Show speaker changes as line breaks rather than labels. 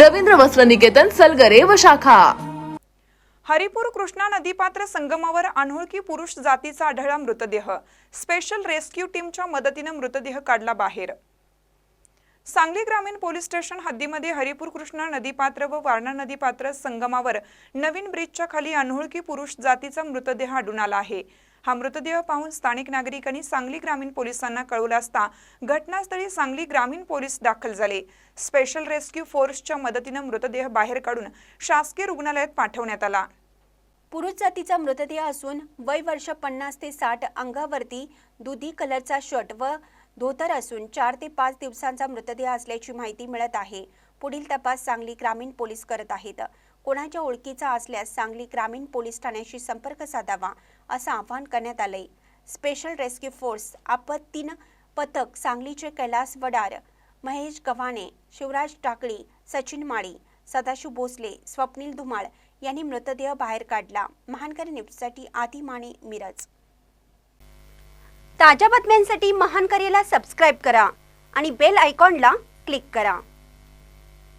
रवींद्र वस्त्र निकेतन सलगरे व शाखा.
हरिपूर कृष्णा नदीपात्र संगमावर अनोळखी पुरुष जातीचा आढळला मृतदेह. स्पेशल रेस्क्यू टीमच्या मदतीनं मृतदेह काढला बाहेर. सांगली ग्रामीण पोलीस स्टेशन हद्दीमध्ये हरिपूर कृष्णा नदीपात्र व वारणा नदीपात्र संगमावर नवीन ब्रिजच्या खाली अनोळखी पुरुष जातीचा मृतदेह आढळून आला आहे. हा मृतदेह पाहून स्थानिक नागरिकांनी सांगली ग्रामीण पोलिसांना कळवलं असता घटनास्थळी सांगली ग्रामीण पोलीस दाखल झाले. स्पेशल रेस्क्यू फोर्सच्या मदतीनं मृतदेह बाहेर काढून शासकीय रुग्णालयात पाठवण्यात आला.
पुरुष जातीचा मृतदेह असून वय वर्ष पन्नास ते साठ अंगावरती दुधी कलरचा शर्ट व धोतर असून चार ते पाच दिवसांचा मृतदेह असल्याची माहिती मिळत आहे. पुढील तपास सांगली ग्रामीण पोलीस करत आहेत. कोणाच्या ओळखीचा असल्यास सांगली ग्रामीण पोलीस ठाण्याशी संपर्क साधावा असं आवाहन करण्यात आलंय. स्पेशल रेस्क्यू फोर्स आपत्तीन पथक सांगलीचे कैलास वडार महेश गव्हाणे शिवराज टाकळी सचिन माळी सदाशिव भोसले स्वप्नील धुमाळ यांनी मृतदेह बाहेर काढला. महानकर न्यूजसाठी आदी माने मिरज. ताज्या बातम्यांसाठी महानकरीला सबस्क्राईब करा आणि बेल आयकॉनला क्लिक करा.